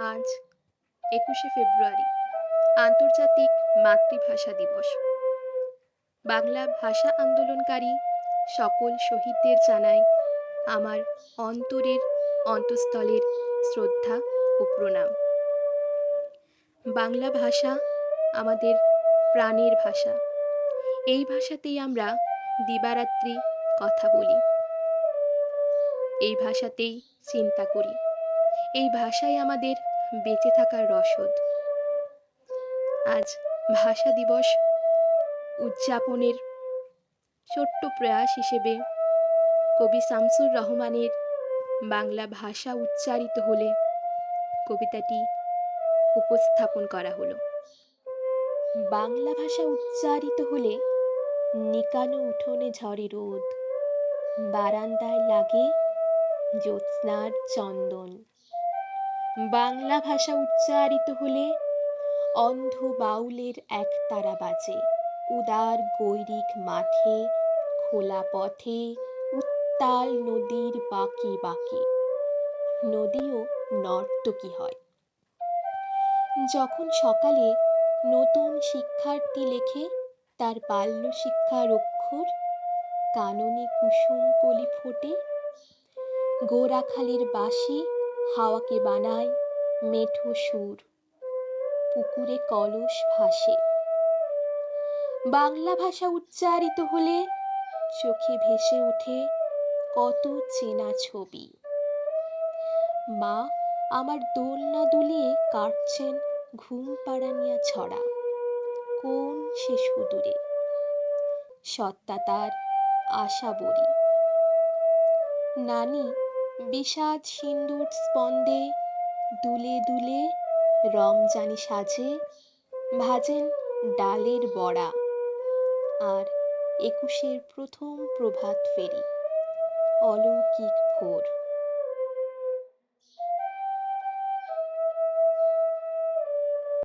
আজ একুশে ফেব্রুয়ারি, আন্তর্জাতিক মাতৃভাষা দিবস। বাংলা ভাষা আন্দোলনকারী সকল শহীদদের জানাই আমার অন্তরের অন্তঃস্থলের শ্রদ্ধা ও প্রণাম। বাংলা ভাষা আমাদের প্রাণের ভাষা। এই ভাষাতেই আমরা দিবারাত্রি কথা বলি। এই ভাষাতেই চিন্তা করি। এই ভাষাই আমাদের বেঁচে থাকার রসদ। আজ ভাষা দিবস উদযাপনের ছোট্ট প্রয়াস হিসেবে কবি শামসুর রহমানের বাংলা ভাষা উচ্চারিত হলে কবিতাটি উপস্থাপন করা হলো। বাংলা ভাষা উচ্চারিত হলে নিকানো উঠোনে ঝরে রোদ, বারান্দায় লাগে জ্যোৎস্নার চন্দন। বাংলা ভাষা উচ্চারিত হলে অন্ধ বাউলের এক তারা বাজে। উদার গৈরিক মাঠে, খোলা পথে, উত্তাল নদীর বাঁকে বাঁকে। নদীও নর্তকী হয়। যখন সকালে নতুন শিক্ষার্থী লেখে তার বাল্য শিক্ষার অক্ষর, কাননে কুসুম কলি ফোটে গোরাখালির বাঁশি হাওয়াকে বানায় মেঠো সুর। পুকুরে কলস ভাসে। বাংলা ভাষা উচ্চারিত হলে চোখে ভেসে ওঠে কত চেনা ছবি। মা আমার দোলনা দুলিয়ে কাটছেন ঘুম পাড়ানিয়া ছড়া। কোন সে সুদূরে সত্তা তার আশা বড়ি। নানি বিষাদ সিন্দুর স্পন্দে দুলে দুলে রমজানি সাজে, ভাজেন ডালের বড়া আর একুশের প্রথম প্রভাত ফেরি, অলৌকিক ভোর।